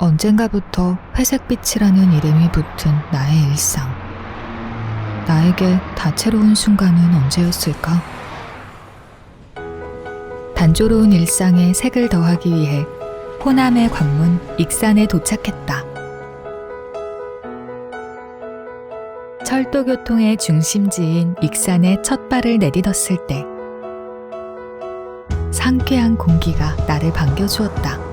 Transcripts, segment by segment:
언젠가부터 회색빛이라는 이름이 붙은 나의 일상. 나에게 다채로운 순간은 언제였을까? 단조로운 일상에 색을 더하기 위해 호남의 관문 익산에 도착했다. 철도교통의 중심지인 익산에 첫 발을 내딛었을 때 상쾌한 공기가 나를 반겨주었다.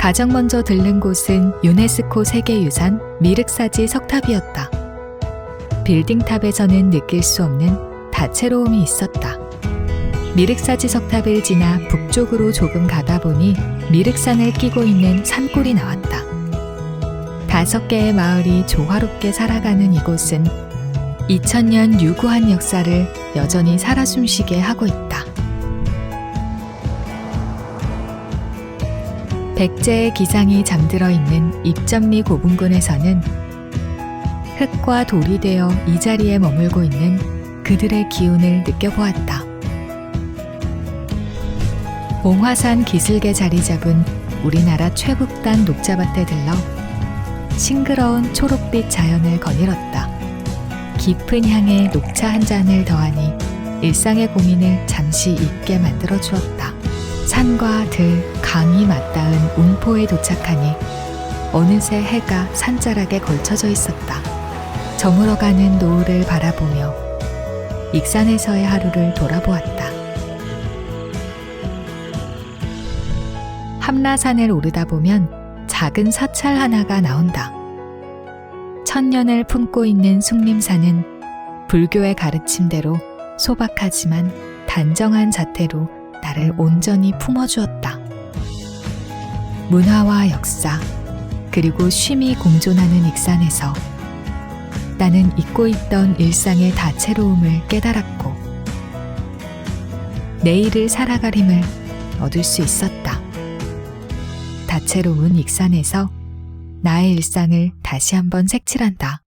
가장 먼저 들른 곳은 유네스코 세계유산 미륵사지 석탑이었다. 빌딩탑에서는 느낄 수 없는 다채로움이 있었다. 미륵사지 석탑을 지나 북쪽으로 조금 가다 보니 미륵산을 끼고 있는 산골이 나왔다. 다섯 개의 마을이 조화롭게 살아가는 이곳은 2000년 유구한 역사를 여전히 살아 숨쉬게 하고 있다. 백제의 기상이 잠들어 있는 입점리 고분군에서는 흙과 돌이 되어 이 자리에 머물고 있는 그들의 기운을 느껴보았다. 몽화산 기슭에 자리 잡은 우리나라 최북단 녹차밭에 들러 싱그러운 초록빛 자연을 거닐었다. 깊은 향에 녹차 한 잔을 더하니 일상의 고민을 잠시 잊게 만들어 주었다. 산과 들, 강이 맞닿은 운포에 도착하니 어느새 해가 산자락에 걸쳐져 있었다. 저물어가는 노을을 바라보며 익산에서의 하루를 돌아보았다. 함라산을 오르다 보면 작은 사찰 하나가 나온다. 천년을 품고 있는 숭림산은 불교의 가르침대로 소박하지만 단정한 자태로 나를 온전히 품어주었다. 문화와 역사, 그리고 쉼이 공존하는 익산에서 나는 잊고 있던 일상의 다채로움을 깨달았고, 내일을 살아갈 힘을 얻을 수 있었다. 다채로운 익산에서 나의 일상을 다시 한번 색칠한다.